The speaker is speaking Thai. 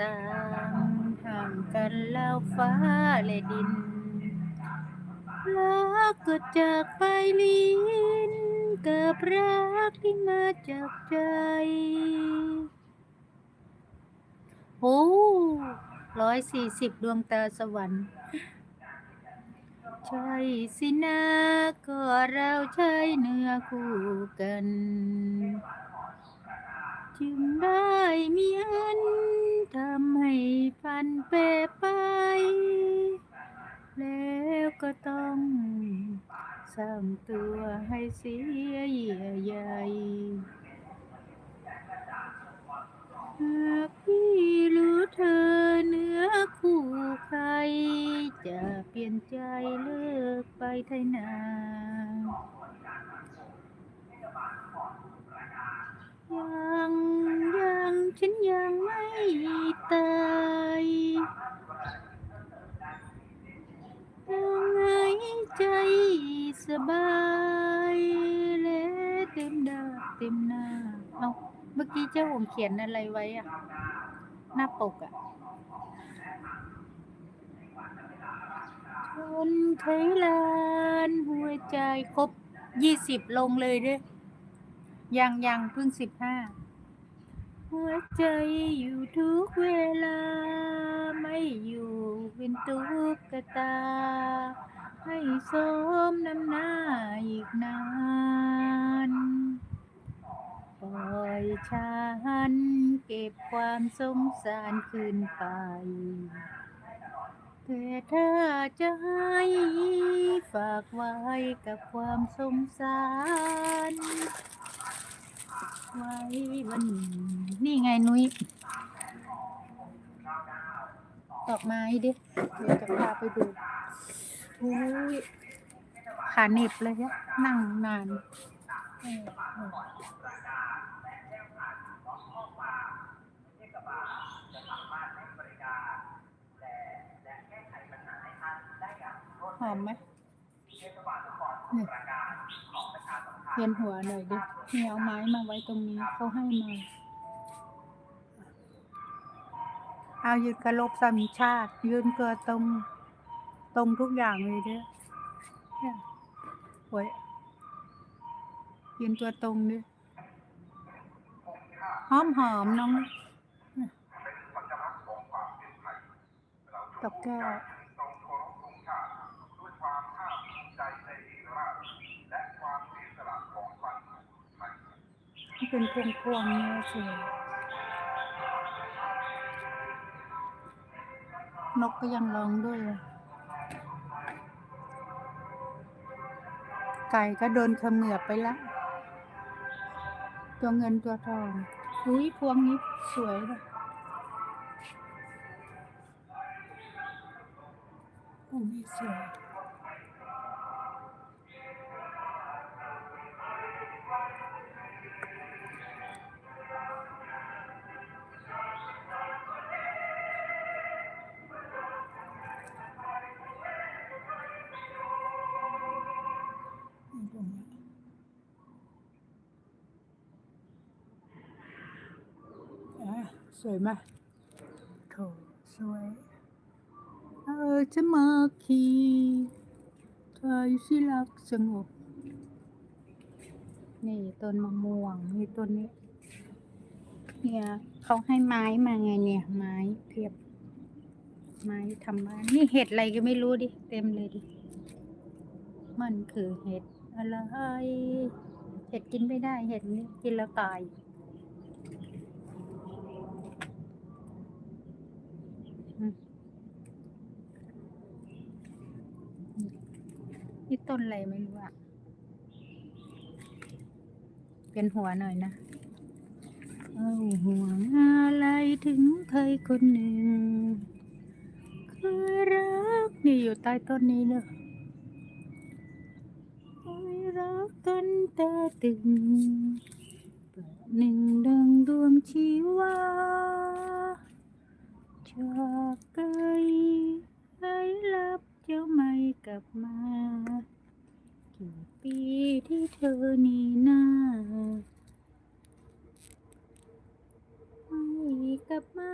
ต่างห่างกันแล้วฟ้าและดินรักก็จากไปลิ้นกับรักที่มาจากใจโอ้ร้อยสี่สิบดวงตาสวรรค์ใช่สินะก็เราใช้เนื้อคู่กัน จึงได้มีอันทำ ให้พันเปไป แล้วก็ต้องสร้างตัวให้เสียเยื่อใยหากพี่รู้เธอเนื้อคู่ใคร จะเปลี่ยนใจเลิกไปไทยนายังยังฉันยังไม่ตายยังไง ใจสบายและเต็มดาเต็มหน้าเอาเมื่อกี้เจ้าหงเขียนอะไรไว้อะหน้าปกอะคนไทยลานหัวใจครบยี่สิบลงเลยเด้อยังยังเพิ่งสิบห้าหัวใจอยู่ทุกเวลา ไม่อยู่เป็นตุ๊กตา ให้สมน้ำหน้าอีกนาน ปล่อยฉันเก็บความสงสารคืนไป แต่ถ้าจะให้ฝากไว้กับความสงสาร ไว้วันนี้ไงนุ้ยดอกไม้ดิ เดี๋ยวจะพาไปดู อุ้ยขาเหน็บเลยอะนั่งนานหอมไหมนี่เวียนหัวหน่อยดินี่เอาไม้มาไว้ตรงนี้เขาให้มาเอายืนกระลบสามีชาติ ยืนเกลือตรง ตรงทุกอย่างเลยเด้อเนี่ยโอ้ยยืนตัวตรงดิหอมหอมน้องดอกแก้วที่เป็นพวงพวงเนี่ยสวยนกก็ยังร้องด้วย ไก่ก็โดนเขมือบไปละ ตัวเงินตัวทองอุ้ยพวงนี้สวยเลยพวงนี้สวย สวยไหมโถสวยเออจะมาคีไทยสิรักสงบ นี่ต้นมะม่วงนี่ต้นนี้เนี่ยเขาให้ไม้มาไงเนี่ย ไม้เทียบ ไม้ทำบ้านนี่เห็ดอะไรก็ไม่รู้ดิ เต็มเลยดิ มันคือเห็ดอะไร เห็ดกินไม่ได้เห็ดนี่กินแล้วตาย อืม นี่ต้นอะไรไม่รู้อะเป็นหัวหน่อยนะเอาห่วงอะไรถึงใครคนหนึ่งเคยรักนี่อยู่ใต้ต้นนี้เนอะคยรักกันตาตึงประหนึ่งดังดวงชีวา อกไกลไอ้รับเจ้าไม่กลับมา กี่ปีที่เธอนีหน้าไม่กลับมา